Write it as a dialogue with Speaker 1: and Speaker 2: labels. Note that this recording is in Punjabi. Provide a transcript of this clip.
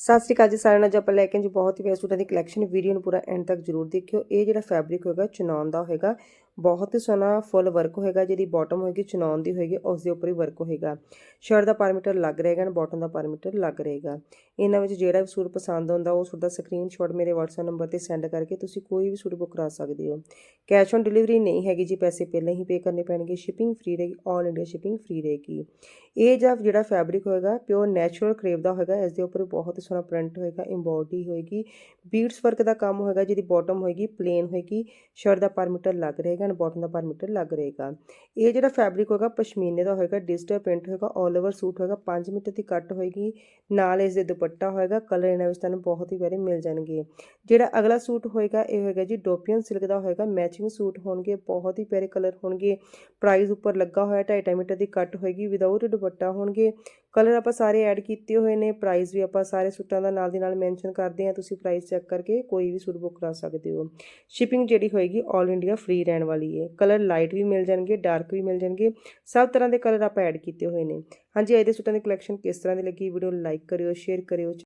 Speaker 1: ਸਤਿ ਸ਼੍ਰੀ ਅਕਾਲ ਜੀ ਸਾਰਿਆਂ ਨੂੰ, ਅੱਜ ਆਪਾਂ ਲੈ ਕੇ ਜੀ ਬਹੁਤ ਹੀ ਪਿਆਰੇ ਸੂਟਾਂ ਦੀ ਕਲੈਕਸ਼ਨ ਵੀਡੀਓ ਨੂੰ ਪੂਰਾ ਐਂਡ ਤੱਕ ਜਰੂਰ ਦੇਖਿਓ। ਇਹ ਜਿਹੜਾ ਫੈਬਰਿਕ ਹੋਏਗਾ ਚਨੌਨ ਦਾ ਹੋਏਗਾ। ਬਹੁਤ ਹੀ ਸੋਹਣਾ ਫੁੱਲ ਵਰਕ ਹੋਏਗਾ, ਜਿਹਦੀ ਬਾਟਮ ਹੋਏਗੀ ਚਨੌਨ ਦੀ ਹੋਏਗੀ, ਉਸ ਦੇ ਉੱਪਰ ਹੀ ਵਰਕ ਹੋਏਗਾ। ਸ਼ਰਟ ਦਾ ਪਰਮੀਟਰ ਲੱਗ ਰਹੇਗਾ ਐਂਡ ਬਾਟਮ ਦਾ ਪਰਮੀਟਰ ਲੱਗ ਰਹੇਗਾ। ਇਹਨਾਂ ਵਿੱਚ ਜਿਹੜਾ ਵੀ ਸੂਟ ਪਸੰਦ ਆਉਂਦਾ ਉਹ ਸੂਟ ਦਾ ਸਕਰੀਨਸ਼ਾਟ ਮੇਰੇ WhatsApp ਨੰਬਰ ਤੇ ਸੈਂਡ ਕਰਕੇ ਤੁਸੀਂ ਕੋਈ ਵੀ ਸੂਟ ਬੁੱਕ ਕਰਾ ਸਕਦੇ ਹੋ। ਕੈਸ਼ ਔਨ ਡਿਲੀਵਰੀ ਨਹੀਂ ਹੈਗੀ ਜੀ, ਪੈਸੇ ਪਹਿਲਾਂ ਹੀ ਪੇ ਕਰਨੇ ਪੈਣਗੇ ਸ਼ਿਪਿੰਗ ਫ੍ਰੀ ਰਹੇਗੀ ਆਲ ਇੰਡੀਆ ਸ਼ਿਪਿੰਗ ਫ੍ਰੀ ਰਹੇਗੀ। ਇਹ ਜਾਂ ਜਿਹੜਾ ਫੈਬਰਿਕ ਹੋਏਗਾ ਪਿਓਰ ਨੈਚੁਰਲ ਕਰੇਵ ਦਾ ਹੋਏਗਾ, ਇਸ ਦੇ ਉੱਪਰ ਬਹੁਤ ਹੀ ਸੋਹਣਾ ਪ੍ਰਿੰਟ ਹੋਏਗਾ ਐਮਬੋਡੀ ਹੋਏਗੀ ਬੀਡਸ ਵਰਕ ਦਾ ਕੰਮ ਹੋਏਗਾ, ਜਿਹਦੀ ਬਾਟਮ ਹੋਏਗੀ ਪਲੇਨ ਹੋਏਗੀ ਸ਼ਰਟ ਦਾ ਪਰਮੀਟਰ ਲੱਗ ਰਹੇਗਾ ਐਂਡ ਬਾਟਮ ਦਾ ਪਰਮੀਟਰ ਲੱਗ ਰਹੇਗਾ। ਇਹ ਜਿਹੜਾ ਫੈਬਰਿਕ ਹੋਏਗਾ, ਪਸ਼ਮੀਨੇ ਦਾ ਹੋਏਗਾ ਡਿਜੀਟਲ ਪ੍ਰਿੰਟ ਹੋਏਗਾ ਆਲ ਓਵਰ ਸੂਟ ਹੋਏਗਾ 5 ਮੀਟਰ ਦੀ ਕੱਟ ਹੋਏਗੀ, ਨਾਲ ਇਸ ਦੇ ਦੁਪੱਟਾ ਹੋਏਗਾ ਕਲਰ ਇਹਨਾਂ ਵਿੱਚ ਤੁਹਾਨੂੰ ਬਹੁਤ ਹੀ ਪਿਆਰੇ ਮਿਲ ਜਾਣਗੇ। ਜਿਹੜਾ ਅਗਲਾ ਸੂਟ ਹੋਏਗਾ, ਇਹ ਹੋਏਗਾ ਜੀ ਡੋਪੀਅਨ ਸਿਲਕ ਦਾ ਹੋਏਗਾ ਮੈਚਿੰਗ ਸੂਟ ਹੋਣਗੇ, ਬਹੁਤ ਹੀ ਪਿਆਰੇ ਕਲਰ ਹੋਣਗੇ ਪ੍ਰਾਈਸ ਉੱਪਰ ਲੱਗਾ ਹੋਇਆ 2.5 ਮੀਟਰ ਦੀ ਕੱਟ ਹੋਏਗੀ ਵਿਦਆਊਟ ਦੁਪੱਟਾ ਹੋਣਗੇ ਕਲਰ ਆਪਾਂ ਸਾਰੇ ਐਡ ਕੀਤੇ ਹੋਏ ਨੇ ਪ੍ਰਾਈਸ ਵੀ ਆਪਾਂ ਸਾਰੇ ਸੂਟਾਂ ਦਾ ਨਾਲ ਦੀ ਨਾਲ ਮੈਂਸ਼ਨ ਕਰਦੇ ਹਾਂ, ਤੁਸੀਂ ਪ੍ਰਾਈਸ ਚੈੱਕ ਕਰਕੇ ਕੋਈ ਵੀ ਸੂਟ ਬੁੱਕ ਕਰਾ ਸਕਦੇ ਹੋ। ਸ਼ਿਪਿੰਗ ਜਿਹੜੀ ਹੋਏਗੀ 올 ਇੰਡੀਆ ਫ੍ਰੀ ਰਹਿਣ ਵਾਲੀ ਹੈ ਕਲਰ ਲਾਈਟ ਵੀ ਮਿਲ ਜਾਣਗੇ ਡਾਰਕ ਵੀ ਮਿਲ ਜਾਣਗੇ, ਸਭ ਤਰ੍ਹਾਂ ਦੇ ਕਲਰ ਆਪਾਂ ਐਡ ਕੀਤੇ ਹੋਏ ਨੇ। ਹਾਂਜੀ ਅੱਜ ਦੇ ਸੂਟਾਂ ਦੀ ਕਲੈਕਸ਼ਨ ਕਿਸ ਤਰ੍ਹਾਂ ਦੀ ਲੱਗੀ ਵੀਡੀਓ ਲਾਈਕ ਕਰਿਓ ਸ਼ੇਅਰ ਕਰਿਓ